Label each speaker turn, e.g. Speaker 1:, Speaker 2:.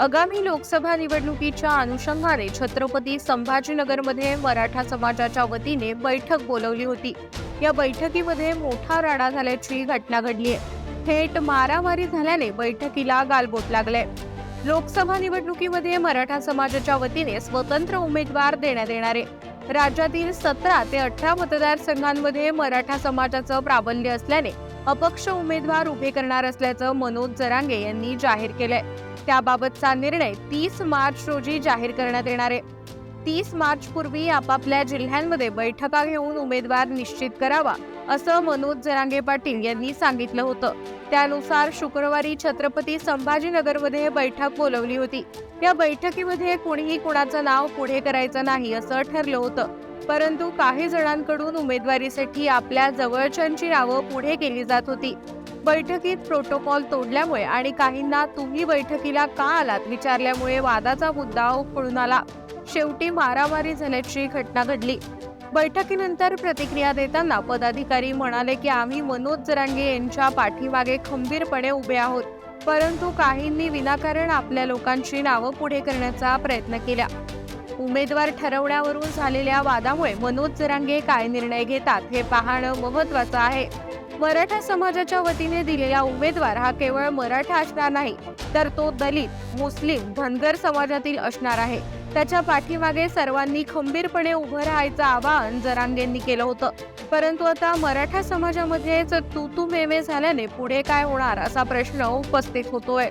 Speaker 1: आगामी लोकसभा निवडणुकीच्या अनुषंगाने छत्रपती संभाजीनगरमध्ये मराठा समाजाच्या वतीने बैठक बोलवली होती. या बैठकीमध्ये मोठा राडा झाल्याची घटना घडली आहे थेट मारामारी झाल्याने बैठकीला गालबोट लागले लोकसभा निवडणुकीमध्ये मराठा समाजाच्या वतीने स्वतंत्र उमेदवार देण्यात येणार. आहे राज्यातील सतरा ते अठरा मतदारसंघांमध्ये मराठा समाजाचं प्राबल्य असल्याने अपक्ष उमेदवार उभे करणार असल्याचं मनोज जरांगे यांनी जाहीर केलंय. त्याबाबतचा निर्णय तीस मार्च रोजी जाहीर करण्यात येणार आहे. तीस मार्च पूर्वी आपापल्या जिल्ह्यांमध्ये बैठका घेऊन उमेदवार निश्चित करावा असं मनोज जरांगे पाटील यांनी सांगितलं होतं. त्यानुसार शुक्रवारी छत्रपती संभाजीनगरमध्ये बैठक बोलवली होती. या बैठकीमध्ये कोणीही कुणाचं नाव पुढे करायचं नाही असं ठरलं होतं. परंतु काही जणांकडून उमेदवारीसाठी आपल्या जवळच्यांची नावं पुढे केली जात होती. बैठकीत प्रोटोकॉल तोडल्यामुळे आणि काहींना तुम्ही बैठकीला का आलात विचारल्यामुळे वादाचा मुद्दा उकळून आला. शेवटी मारामारी झाल्याची घटना घडली. बैठकीनंतर प्रतिक्रिया देताना पदाधिकारी म्हणाले की आम्ही मनोज जरांगे यांच्या पाठीमागे खंबीरपणे उभे आहोत परंतु काहींनी विनाकारण आपल्या लोकांची नावं पुढे करण्याचा प्रयत्न केला. उमेदवार ठरवण्यावरून झालेल्या वादामुळे मनोज जरांगे काय निर्णय घेतात हे पाहणं महत्वाचं आहे. मराठा समाजाच्या वतीने दिलेला उमेदवार हा केवळ मराठा असणार नाही तर तो दलित मुस्लिम धनगर समाजातील असणार आहे. त्याच्या पाठीमागे सर्वांनी खंबीरपणे उभं राहायचं आवाहन जरांगेंनी केलं होतं. परंतु आता मराठा समाजामध्येच तू तू मेमे झाल्याने पुढे काय होणार असा प्रश्न उपस्थित होतोय.